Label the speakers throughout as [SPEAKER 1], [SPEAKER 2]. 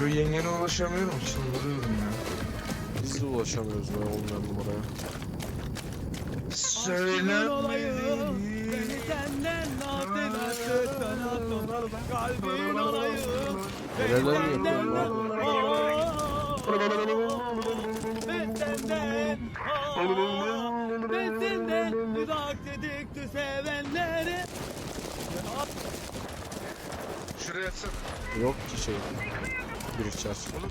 [SPEAKER 1] Yo yengene ulaşamıyorum çıldırıyorum ya.
[SPEAKER 2] Biz de ulaşamıyoruz be olmayan numaraya.
[SPEAKER 1] Söyle
[SPEAKER 3] olayım Beni senden hatırlattı Sanatım kalbin olayım
[SPEAKER 2] Neler yapıyorum abi?
[SPEAKER 3] Ben senden Ben senden Uzak dedikti sevenleri
[SPEAKER 1] Şuraya atsana.
[SPEAKER 2] Yok ki şey. Bir içer.
[SPEAKER 1] Oğlum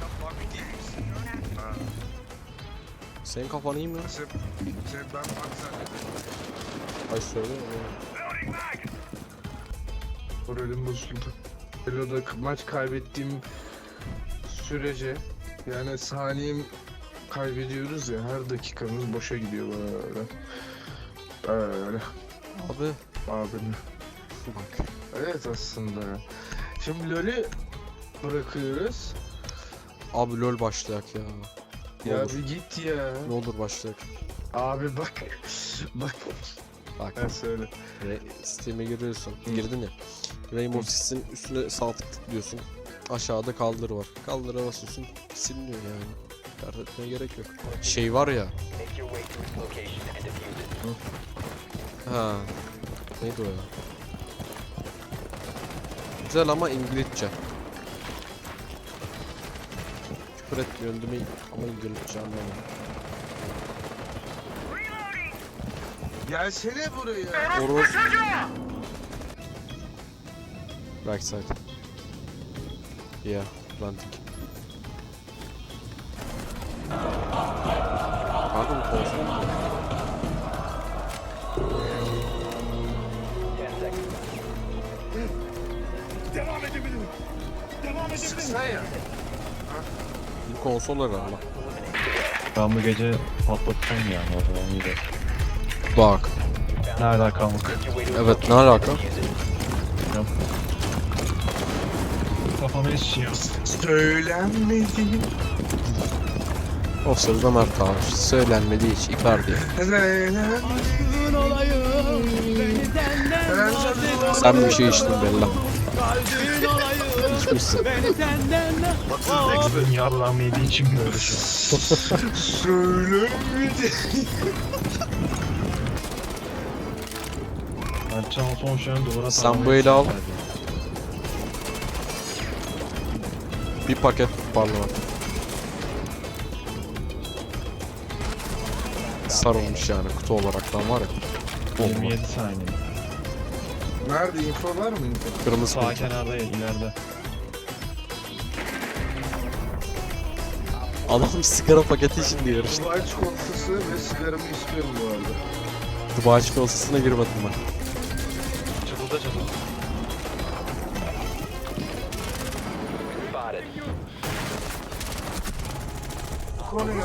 [SPEAKER 1] sen bug değil misin? Ha.
[SPEAKER 2] Senin kafan iyi mi?
[SPEAKER 1] Sen, sen ben bug zannediyorum.
[SPEAKER 2] Ay söyle.
[SPEAKER 1] Moralim bozuldu. Elo'da maç kaybettiğim sürece yani saniyem kaybediyoruz ya her dakikamız boşa gidiyor böyle. Böyle
[SPEAKER 2] Abi.
[SPEAKER 1] abim.
[SPEAKER 2] Bak.
[SPEAKER 1] Evet aslında. Şimdi LoL'ü bırakıyoruz.
[SPEAKER 2] Abi lol başlayak ya. Ne
[SPEAKER 1] Ya
[SPEAKER 2] olur.
[SPEAKER 1] bir git ya.
[SPEAKER 2] Ne olur başlayak.
[SPEAKER 1] Abi bak. bak.
[SPEAKER 2] Bak.
[SPEAKER 1] Ben söyle.
[SPEAKER 2] Re Steam'e giriyorsun.
[SPEAKER 1] Hı.
[SPEAKER 2] Girdin ya. Rainbow Six'in üstüne sağ tık tıklıyorsun. Aşağıda kaldır var. Kaldıra basıyorsun. Siliniyor yani. Dert etmeye gerek yok. Şey var ya. Ha. Neydi o ya? Güzel ama İngilizce. Küfür etmiyorum değil mi? Ama İngilizce anlamam.
[SPEAKER 1] Gelsene buraya.
[SPEAKER 2] Oros. Backside. Yeah, planting. Kanka bu mu?
[SPEAKER 4] Seconds.
[SPEAKER 1] Sıksana ya.
[SPEAKER 2] Bu konsol herhalde.
[SPEAKER 5] Ben bu gece patlatacağım yani o zaman iyi de.
[SPEAKER 2] Bak.
[SPEAKER 5] Ne
[SPEAKER 4] its
[SPEAKER 2] Evet ne alaka?
[SPEAKER 4] defuse it.
[SPEAKER 5] Kafamı esiyor.
[SPEAKER 1] Söylenmedi.
[SPEAKER 2] O sırada Mert abi. Söylenmedi hiç. Icardi. Sen bir şey içtin belli.
[SPEAKER 3] Kalbin olayım. Beni senden
[SPEAKER 5] Kızın yarlam yediği için böyle.
[SPEAKER 1] Söylenmedi.
[SPEAKER 5] Mertcan son an duvara
[SPEAKER 2] Sen bu eli al. Bir paket parlama. Sarılmış yani kutu olaraktan var ya. Bomba.
[SPEAKER 5] 27 saniye.
[SPEAKER 1] Nerede info var mı info?
[SPEAKER 2] Kırmızı
[SPEAKER 5] Sağ
[SPEAKER 2] kutu.
[SPEAKER 5] kenarda ileride.
[SPEAKER 2] Adam sigara paketi için diyor işte.
[SPEAKER 1] Dubai çikolatası ve sigaramı istiyorum bu arada.
[SPEAKER 2] Dubai çikolatasına girmedim ben.
[SPEAKER 5] Çatılda çatılda.
[SPEAKER 1] Konuyu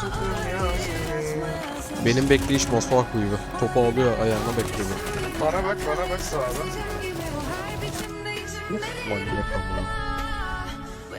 [SPEAKER 1] sakın ya seni.
[SPEAKER 2] Benim bekleyiş mosfak gibi. Topu alıyor ayağına bekliyor.
[SPEAKER 1] Bana bak bana bak sağdan.
[SPEAKER 2] Manyak ama.